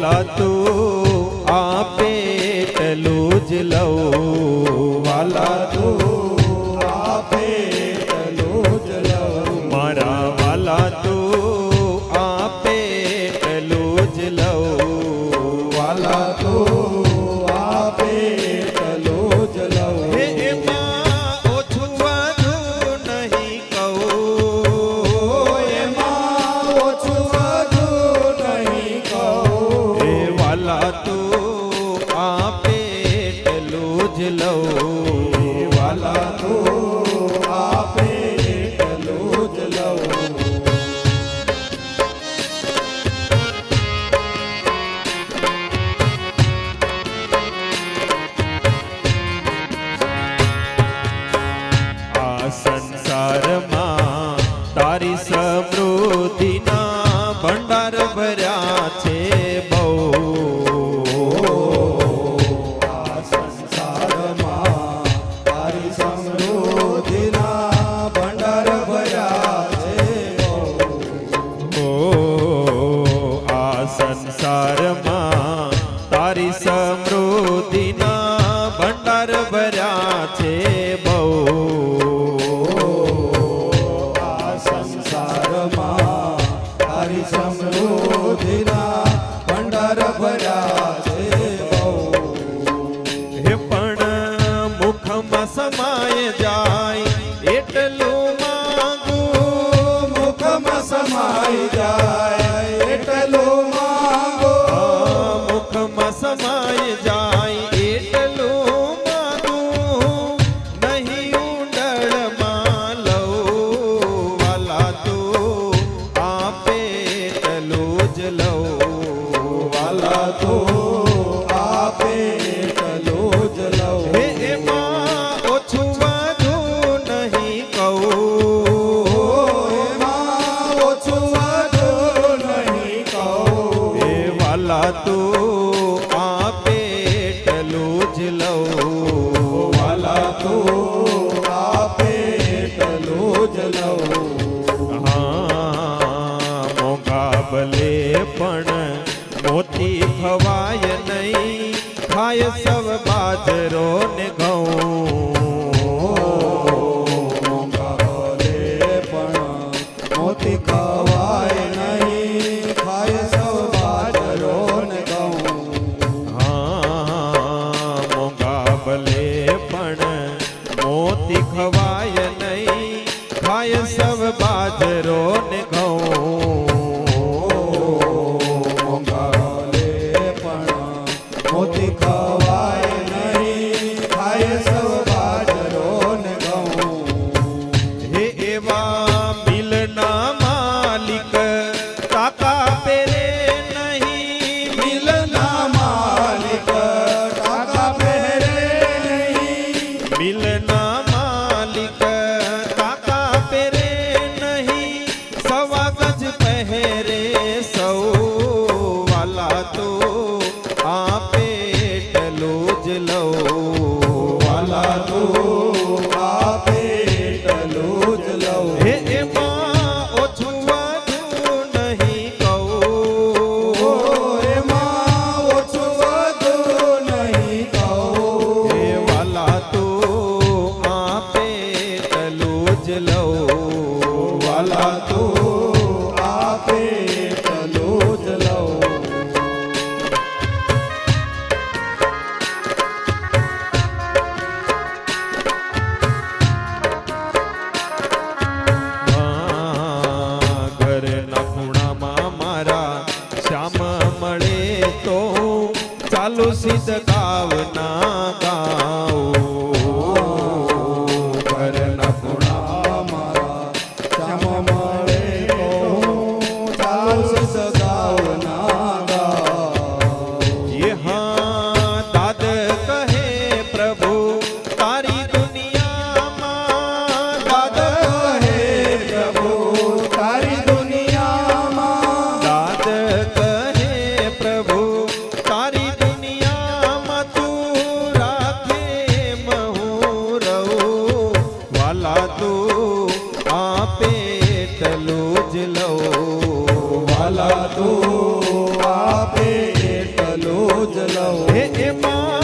ભોલા તું આપે પેલું જ લઉં સંસારમાં તારી સમૃદ્ધિના ભંડાર ભર ભાર ભર્યા છે બહુ. આ સંસારમાં તારી સમૃદ્ધિના ભંડાર ભર્યા છે બહુ. હે પણ મુખમાં સમાય જાય એટલું માંગુ. મુખમાં સમાય જાય. চরণ ঘ रोज sinta. Tô... તું આપે એટલું જ લઉં. વાલા તું આપે એટલું જ લઉં એ એમાં